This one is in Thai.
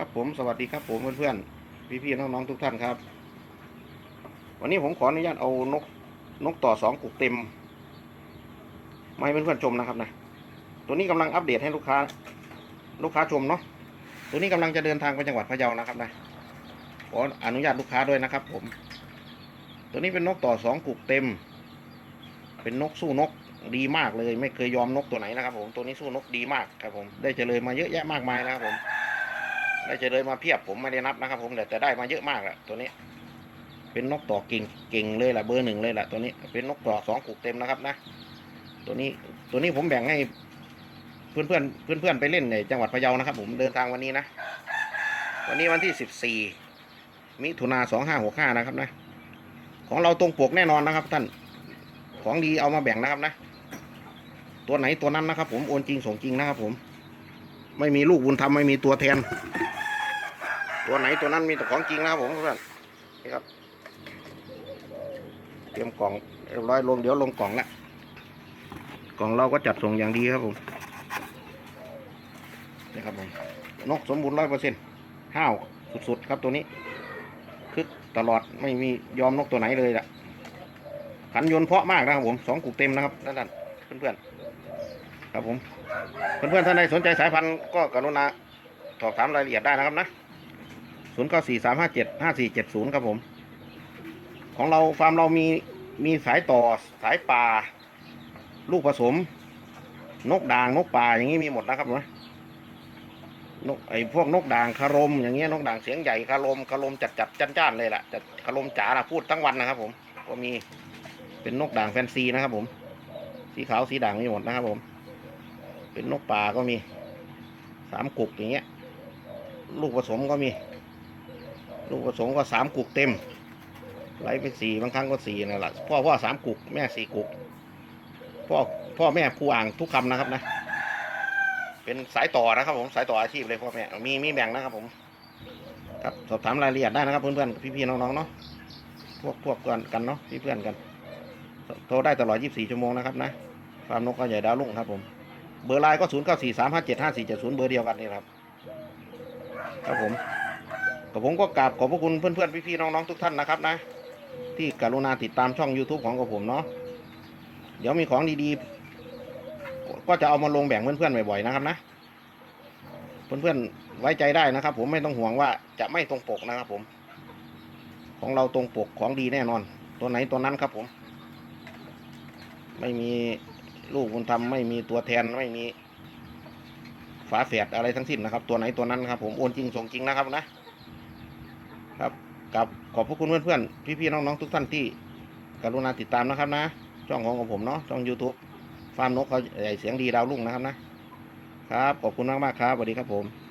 ครับผมสวัสดีครับผมเพื่อนๆพี่ๆน้องๆทุกท่านครับ วันนี้ผมขออนุญาตเอานกนกต่อสองกุกเต็มมาให้เพื่อนๆชมนะครับนะตัวนี้กำลังอัปเดตให้ลูกค้า ลูกค้าชมเนาะตัวนี้กำลังจะเดินทางไปจังหวัดพะเยานะครับนะขออนุญาตลูกค้าด้วยนะครับ ผม ตัวนี้เป็นนกต่อสองกุกเต็ม เป็นนกสู้นกดีมากเลย ไม่เคยยอมนกตัวไหนนะครับ ผมตัวนี้สู้นกดีมากครับผม ได้เจริญมาเยอะแยะมากมายนะครับผม ได้เจริญมาเพียบผมไม่ได้นับนะครับผมแต่แต่ได้มาเยอะมากแหละตัวนี้ เป็นนกต่อเก่งเก่งเลยแหละเบอร์หนึ่งเลยแหละตัวนี้ เป็นนกต่อสองกุกเต็มนะครับนะ ตัวนี้ตัวนี้ผมแบ่งให้เพื่อนเพื่อนเพื่อนเพื่อนไปเล่นในจังหวัดพะเยานะครับ ผมเดินทางวันนี้นะ วันนี้วันที่สิบสี่มิถุนาสองห้าหกห้านะครับนะ ของเราตรงปกแน่นอนนะครับ ท่านของดีเอามาแบ่งนะครับนะ ตัวไหนตัวนั้นนะครับ ผมโอนจริงส่งจริงนะครับผม ไม่มีลูกบุญธรรมไม่มีตัวแทน ตัวไหนตัวนั้นมีแต่ของจริงนะครับผมเพื่อนนี่ครับ เตรียมกล่องเรียบร้อยลงเดี๋ยวลงกล่องละกล่องเราก็จัดส่งอย่างดีครับผมนี่ครับผมนกสมบูรณ์ร้อยเปอร์เซ็นต์ห้าวสุดๆครับตัวนี้คึกตลอดไม่มียอมนกตัวไหนเลยล่ะขันยนเพาะมากนะครับผมสองกุกเต็มนะครับนั่นๆเพื่อนๆ ครับผมเพื่อนๆท่านใดสนใจสายพันธุ์ก็กรุณาสอบถามรายละเอียดได้นะครับนะศูนย์เก้าสี่สามห้าเจ็ดห้าสี่เจ็ดศูนย์ครับผม ของเราฟาร์มเรามีมีสายต่อสายป่าลูกผสม นกด่างนกป่าอย่างนี้มีหมดนะครับนะนกไอ้พวกนกด่างคารมอย่างเงี้ยนกด่างเสียงใหญ่คารมคารมจัดจัดจ้านจ้านๆเลยแหละจัดคารมจ๋านะพูดทั้งวันนะครับ ผม ก็มีเป็นนกด่างแฟนซีนะครับผม สีขาวสีด่างมีหมดนะครับผม เป็นนกป่าก็มีสามกุกอย่างเงี้ย ลูกผสมก็มี ลูกผสมก็สามกุกเต็มไหลไปสี่บางครั้งก็สี่นั่นแหละพ่อพ่อสามกุกแม่สี่กุกพ่อพ่อแม่ครูอ่างทุกคำนะครับนะ เป็นสายต่อนะครับ ผมสายต่ออาชีพเลยพ่อแม่มีมีแบ่งนะครับ ผม ครับสอบถามรายละเอียดได้นะครับเพื่อนๆพี่ๆน้องๆเนาะพวกพวกกันกันเนาะพี่เพื่อนกันโทรได้ตลอด 24 ชั่วโมงนะครับนะฟาร์มนกกระใหญ่ดาวลุ่งครับผม เบอร์ไลน์ก็0 9 4 3 5 7 5 4 7 0เบอร์เดียวกันนี่ครับ ครับผมกับผมก็กราบขอบพระคุณเพื่อนๆ พี่ๆ น้องๆ ทุกท่านนะครับนะ ที่กรุณาติดตามช่อง YouTube ของกับผมเนาะเดี๋ยวมีของดีๆ ก็จะเอามาลงแบ่งเพื่อนๆบ่อยๆนะครับนะ เพื่อนๆไว้ใจได้นะครับ ผมไม่ต้องห่วงว่าจะไม่ตรงปกนะครับผม ของเราตรงปกของดีแน่นอน ตัวไหนตัวนั้นครับผม ไม่มี ลูกบุญธรรมไม่มีตัวแทนไม่มีฝาแฝดอะไรทั้งสิ้นนะครับ ตัวไหนตัวนั้นครับผมโอนจริงส่งจริงนะครับนะครับกับขอบพระคุณเพื่อนๆพี่ๆน้องๆทุกท่านที่กรุณาติดตามนะครับนะ ช่องของผมเนาะช่อง YouTube ฟาร์มนกเขาใหญ่เสียงดีดาวรุ่งนะครับนะครับ ขอบคุณมากๆครับสวัสดีครับผม